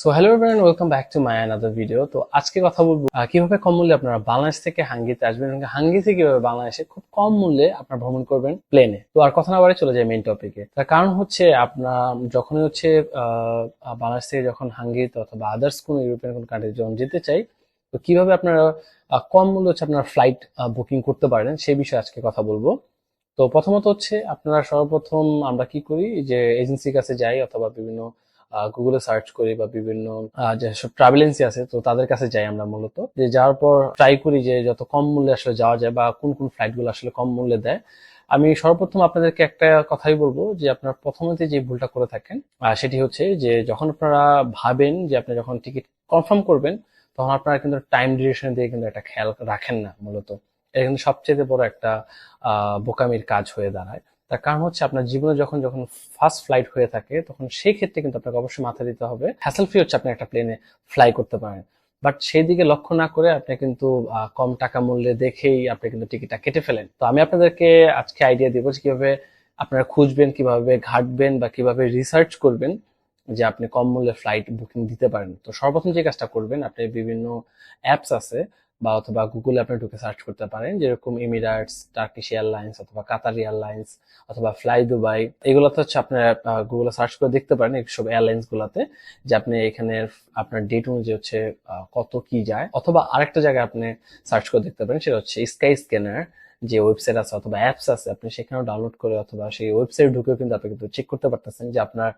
So hello everyone welcome back to my another video তো আজকে কথা বলব কীভাবে কম মূল্যে আপনারা বাংলাদেশ থেকে হাঙ্গিতে আসবেন এবং হাঙ্গি থেকে কীভাবে বাংলাদেশে খুব কম মূল্যে আপনারা ভ্রমণ করবেন প্লেনে তো আর কথা না বাড়ে চলে যায় মেইন টপিকে তার কারণ হচ্ছে আপনার, যখনই হচ্ছে বাংলাদেশ থেকে যখন হাঙ্গিতে অথবা আদার্স কোনো ইউরোপিয়ান কোনো কান্ট্রি যখন যেতে চাই, তো কীভাবে আপনারা কম মূল্যে হচ্ছে আপনারা ফ্লাইট বুকিং করতে পারেন সেই বিষয়ে আজকে কথা বলব। তো প্রথমত হচ্ছে আপনারা সর্বপ্রথম আমরা কি করি, যে এজেন্সির কাছে যাই অথবা বিভিন্ন গুগলে সার্চ করি বা বিভিন্ন যেসব ট্রাভেল এজেন্সি আছে, তো তাদের কাছে যাই আমরা মূলত। যে যাওয়ার পর ট্রাই করি যে যত কম মূল্যে আসলে যাওয়া যায় বা কোন কোন ফ্লাইটগুলো আসলে কম মূল্যে দেয়। আমি সর্বপ্রথম আপনাদেরকে একটা কথাই বলব যে আপনারা প্রথমতে যে ভুলটা করে থাকেন সেটি হচ্ছে যে যখন আপনারা ভাবেন যে আপনি যখন টিকিট কনফার্ম করবেন, তখন আপনারা কিন্তু টাইম ডিউরেশন দিয়ে কিন্তু একটা খেয়াল রাখেন না মূলত। এটা কিন্তু সবচেয়ে বড় একটা বোকামির কাজ হয়ে দাঁড়ায়। তার কারণ হচ্ছে আপনার জীবনে যখন যখন ফার্স্ট ফ্লাইট হয়ে থাকে, তখন সেই ক্ষেত্রে কিন্তু আপনাকে অবশ্যই মাথা দিতে হবে। হ্যাসেল ফ্রি হচ্ছে আপনি একটা প্লেনে ফ্লাই করতে পারেন। বাট সেই দিকে লক্ষ্য না করে আপনি কিন্তু কম টাকা মূল্যে দেখেই আপনি কিন্তু টিকিটটা কেটে ফেলেন। তো আমি আপনাদেরকে আজকে আইডিয়া দিব যে কীভাবে আপনারা খুঁজবেন, কীভাবে ঘাটবেন বা কীভাবে রিসার্চ করবেন যে আপনি কম মূল্যে ফ্লাইট বুকিং দিতে পারেন। তো সর্বপ্রথম যে কাজটা করবেন, আপনি বিভিন্ন অ্যাপস আছে বা অথবা গুগলে আপনি ঢুকে সার্চ করতে পারেন, যেরকম এমিরাটস টার্কিশ এয়ারলাইন্স অথবা কাতার এয়ারলাইন্স অথবা ফ্লাই দুবাই এগুলোতে হচ্ছে আপনার গুগলে সার্চ করে দেখতে পারেন এইসব এয়ারলাইন্স গুলাতে, যে আপনি এখানে আপনার ডেট অনুযায়ী হচ্ছে কত কি যায়। অথবা আরেকটা জায়গায় আপনি সার্চ করে দেখতে পারেন, সেটা হচ্ছে স্কাই স্ক্যানার যে ওয়েবসাইট আছে অথবা অ্যাপস আছে, আপনি সেখানেও ডাউনলোড করে অথবা সেই ওয়েবসাইট ঢুকেও কিন্তু আপনি কিন্তু চেক করতে পারতেছেন যে আপনার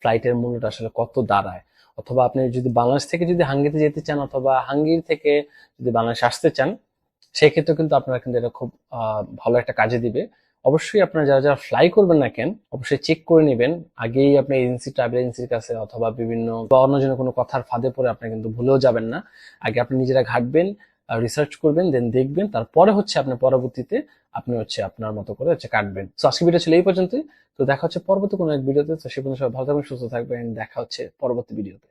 ফ্লাইটের মূল্যটা আসলে কত দাঁড়ায়? অথবা আপনি যদি বাংলাদেশ থেকে যদি হাঙ্গিতে যেতে চান অথবা হাঙ্গির থেকে যদি বাংলাদেশ আসতে চান সেক্ষেত্রে কিন্তু আপনারা কিন্তু এটা খুব ভালো একটা কাজে দিবে। অবশ্যই আপনারা যারা যারা ফ্লাই করবেন না কেন, অবশ্যই চেক করে নেবেন। আগেই আপনি এজেন্সি ট্রাভেল এজেন্সির কাছে অথবা বিভিন্ন বা অন্য জন্য কোনো কথার ফাঁদে পড়ে আপনি কিন্তু ভুলেও যাবেন না। আগে আপনি নিজেরা ঘাটবেন রিসার্চ করবেন দেন দেখবেন, তারপরে হচ্ছে আপনি পরবর্তীতে আপনি হচ্ছে আপনার মতো করে হচ্ছে কাটবেন। তো আজকে ভিডিও ছিল এই পর্যন্তই। তো দেখা হচ্ছে পরবর্তী কোনো এক ভিডিওতে তো। সে পর্যন্ত সবাই ভালো থাকবেন, সুস্থ থাকবেন। দেখা হচ্ছে পরবর্তী ভিডিওতে